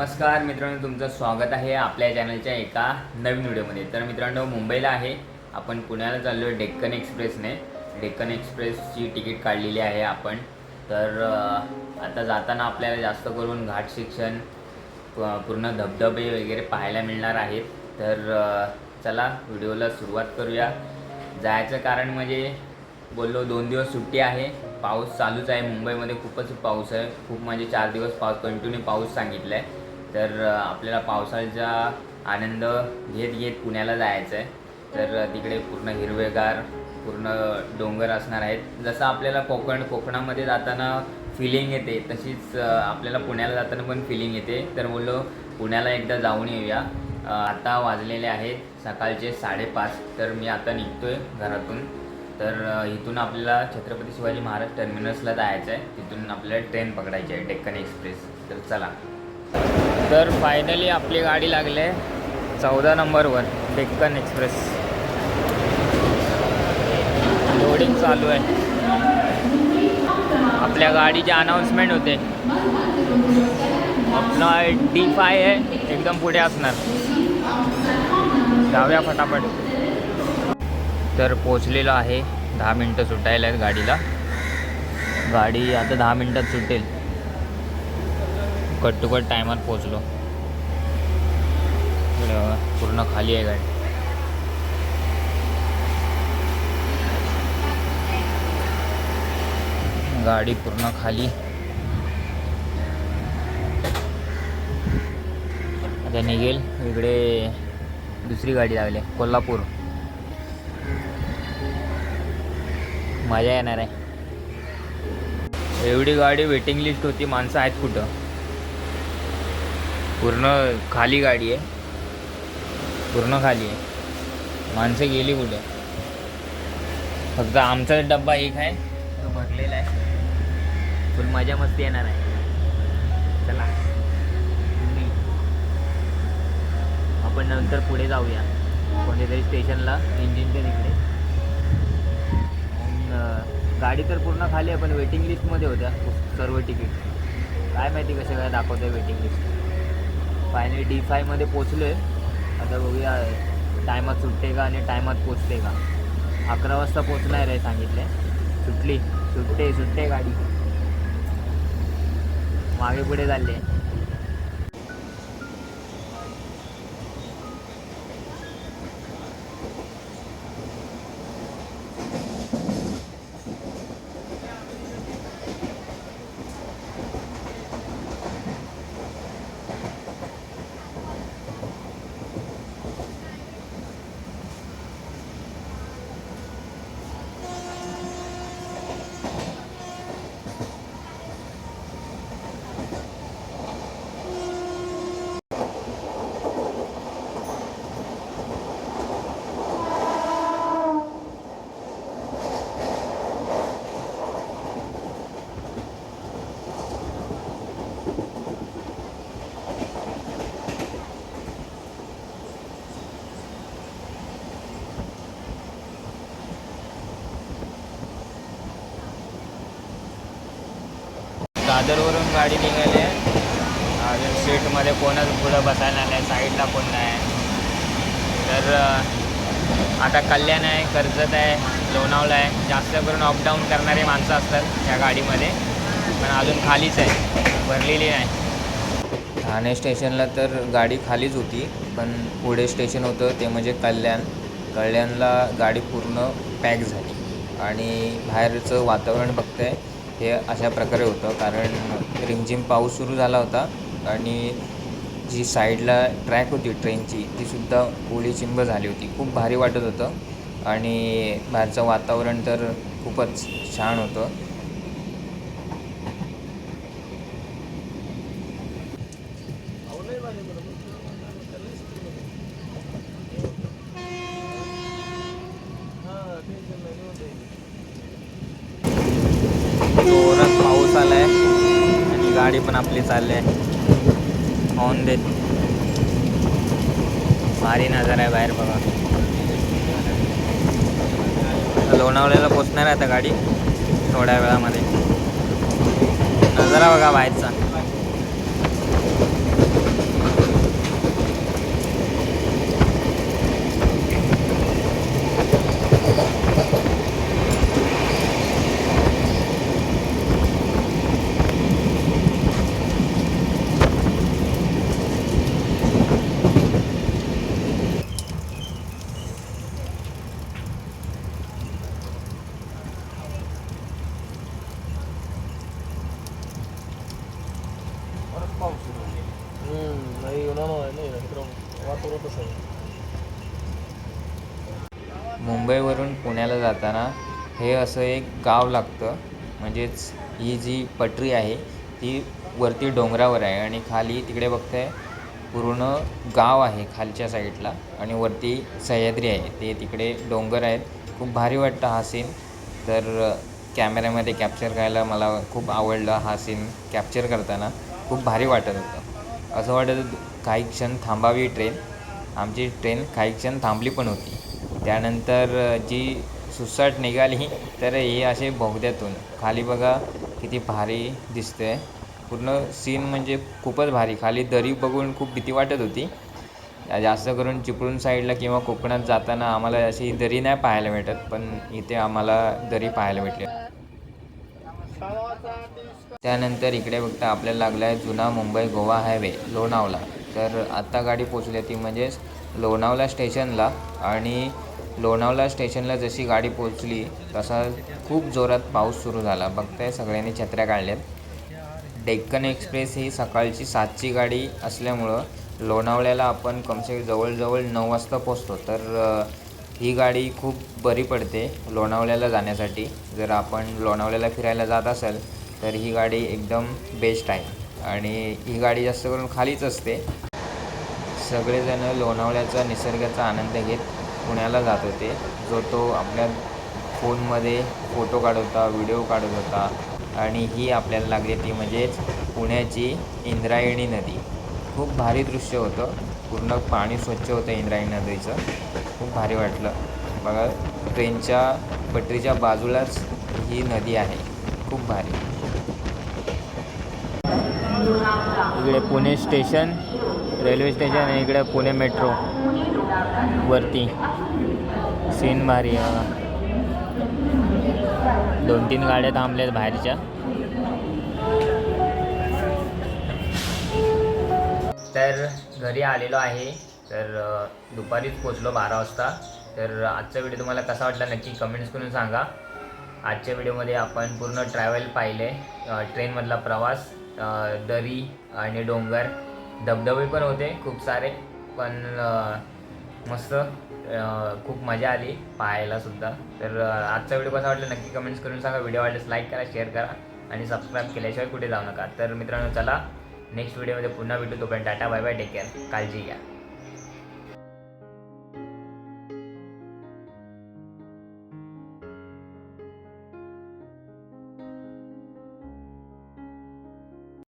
नमस्कार मित्रांनो तुमचं स्वागत आहे आपल्या चॅनलच्या एका नवीन व्हिडिओमध्ये. तर मित्रांनो मुंबईला आहे. आपण पुण्याला चाललो आहे डेक्कन एक्सप्रेसने. डेक्कन एक्सप्रेसची तिकीट काढलेली आहे आपण. तर आता जाताना आपल्याला जास्त करून घाट शिक्षण प- पूर्ण धबधबे वगैरे पाहायला मिळणार आहेत. तर चला व्हिडिओला सुरुवात करूया. जायचं कारण म्हणजे बोललो दोन दिवस सुट्टी आहे. पाऊस चालूच आहे. मुंबईमध्ये खूपच पाऊस आहे. खूप म्हणजे चार दिवस पाऊस कंटिन्यू पाऊस सांगितला आहे तर आपल्याला पावसाळ्याचा आनंद घेत घेत पुण्याला जायचं आहे तर तिकडे पूर्ण हिरवेगार पूर्ण डोंगर असणार आहेत. जसं आपल्याला कोकण कोकणामध्ये जाताना फिलिंग येते तशीच आपल्याला पुण्याला जाताना पण फिलिंग येते. तर बोललो पुण्याला एकदा जाऊन येऊया. आता वाजलेले आहेत सकाळचे साडेपाच. तर मी आता निघतो आहे घरातून. तर इथून आपल्याला छत्रपती शिवाजी महाराज टर्मिनसला जायचं आहे तिथून आपल्याला ट्रेन पकडायची आहे डेक्कन एक्सप्रेस तर चला. तर फायनली आपली गाडी लागली आहे चौदा नंबरवर डेक्कन एक्सप्रेस. लोडिंग चालू आहे. आपल्या गाडीचे अनाऊन्समेंट होते. आपला डी फाय आहे एकदम पुढे असणार. जाऊया फटाफट. तर पोचलेलो आहे दहा मिनटं सुटायला आहेत गाडीला. गाडी आता दहा मिनटात सुटेल. कट टू कट टायमात पोचलो पूर्ण खाली आहे गाडी. गाडी पूर्ण खाली. आता निघेल इकडे दुसरी गाडी लागली आहे, कोल्हापूर. मजा येणार आहे. एवढी गाडी वेटिंग लिस्ट होती माणसं आहेत कुठं? पूर्ण खाली गाडी आहे. पूर्ण खाली आहे. माणसं गेली कुठे? फक्त आमचा डब्बा एक आहे. तो भरलेला आहे. फुल मजा मस्ती येणार आहे. चला. तुम्ही. आपण नंतर पुढे जाऊया. कोणत्यातरी स्टेशनला. इंजिनच्या तिकडे. गाडी तर पूर्ण खाली आहे पण वेटिंग लिस्टमध्ये होत्या. सर्व तिकीट काय माहिती कसं काय दाखवतं आहे वेटिंग लिस्ट फायनली डी फायमध्ये पोचलो आहे आता बघूया टायमात सुटते का आणि टायमात पोचते का अकरा वाजता पोचणार आहे सांगितले सुटली सुटते सुटते गाडी. मागे पुढे चालले दादरवरून गाडी निघाली आहे. अजून सीटमध्ये कोणच पुढं बसायला नाही साईडला कोण नाही. तर आता कल्याण आहे कर्जत आहे लोणावळा आहे. जास्त करून अपडाऊन करणारे माणसं असतात या गाडीमध्ये. पण अजून खालीच आहे भरलेली नाही. ठाणे स्टेशनला तर गाडी खालीच होती पण पुढे स्टेशन होतं ते म्हणजे कल्याण. कल्याणला गाडी पूर्ण पॅक झाली. आणि बाहेरचं वातावरण बघतंय हे अशा प्रकारे होतं. कारण रिमझिम पाऊस सुरू झाला होता आणि जी साईडला ट्रॅक होती ट्रेनची तीसुद्धा ओली चिंब झाली होती. खूप भारी वाटत होतं आणि बाहेरचं वातावरण तर खूपच छान होतं जोरात पाऊस आलाय आणि गाडी पण आपली चालली आहे. ऑन देत भारी नजारा आहे बाहेर बघा. लोणावळ्याला पोचणार आहे आता गाडी थोड्या वेळामध्ये. नजारा बघा बाहेरचा पाऊस सुरू आहे. हम्म, नाही उन्हाळा आहे नाही इकडं वातावरण तसं आहे मुंबईवरून पुण्याला जाताना हे असं एक गाव लागतं. म्हणजेच ही जी पटरी आहे ती वरती डोंगरावर आहे आणि खाली तिकडे बघताय पूर्ण गाव आहे खालच्या साईडला आणि वरती सह्याद्री आहे. ते तिकडे डोंगर आहेत. खूप भारी वाटतं हा सीन तर कॅमेऱ्यामध्ये कॅप्चर करायला मला खूप आवडलं हा सीन कॅप्चर करताना. खूप भारी वाटत होतं. असं वाटत काही क्षण थांबावी ट्रेन. आमची ट्रेन काही क्षण थांबली पण होती. त्यानंतर जी सुसाट निघाली तर हे असे बोगद्यातून खाली बघा किती भारी दिसतंय. पूर्ण सीन म्हणजे खूपच भारी. खाली दरी बघून खूप भीती वाटत होती. जास्त करून चिपळूण साईडला किंवा कोकणात जाताना आम्हाला अशी दरी नाही पाहायला भेटत पण इथे आम्हाला दरी पाहायला भेटली. त्यानंतर इकडे बघता आपल्याला लागला आहे जुना मुंबई गोवा हायवे लोणावला. तर आत्ता गाडी पोचली ती म्हणजेच लोणावला स्टेशनला आणि लोणावला स्टेशनला जशी गाडी पोचली तसा खूप जोरात पाऊस सुरू झाला. बघताय सगळ्यांनी छत्र्या काढल्यात. डेक्कन एक्सप्रेस ही सकाळची सातची गाडी असल्यामुळं लोणावळ्याला आपण कमसे जवळजवळ नऊ वाजता पोचतो. तर ही गाडी खूप बरी पडते लोणावळ्याला जाण्यासाठी. जर आपण लोणावळ्याला फिरायला जात असाल तर ही गाडी एकदम बेस्ट आहे. आणि ही गाडी जास्त करून खालीच असते. सगळेजण लोणावळ्याचा निसर्गाचा आनंद घेत पुण्याला जात होते. जो तो आपल्या फोनमध्ये फोटो काढत होता व्हिडिओ काढत होता. आणि ही आपल्याला लागली ती म्हणजेच पुण्याची इंद्रायणी नदी. खूप भारी दृश्य होतं. पूर्ण पाणी स्वच्छ होतं इंद्रायणी नदीचं. खूप भारी वाटलं. बघा ट्रेनच्या पटरीच्या बाजूलाच ही नदी आहे. खूप भारी. इकडे पुणे स्टेशन रेल्वे स्टेशन आणि इकडे पुणे मेट्रो वरती. सीन भारी दोन तीन गाड्या थांबल्यात बाहेरच्या. तर घरी आलेलो आहे. तर दुपारीच पोचलो बारा वाजता. तर आजचा व्हिडिओ तुम्हाला कसा वाटला नक्की कमेंट्स करून सांगा. आजच्या व्हिडिओमध्ये आपण पूर्ण ट्रॅव्हल पाहिले ट्रेनमधला प्रवास. दरी आणि डोंगर. धबधबे पण होते खूप सारे पण मस्त खूप मजा आली पाहायला सुद्धा. तर आजचा व्हिडिओ कसा वाटला नक्की कमेंट्स करून सांगा. व्हिडिओ आवडल्यास लाईक करा शेअर करा आणि सबस्क्राईब केल्याशिवाय कुठे जाऊ नका. तर मित्रांनो चला नेक्स्ट व्हिडिओमध्ये पुन्हा भेटू. तोपर्यंत tata bye bye take care काळजी घ्या.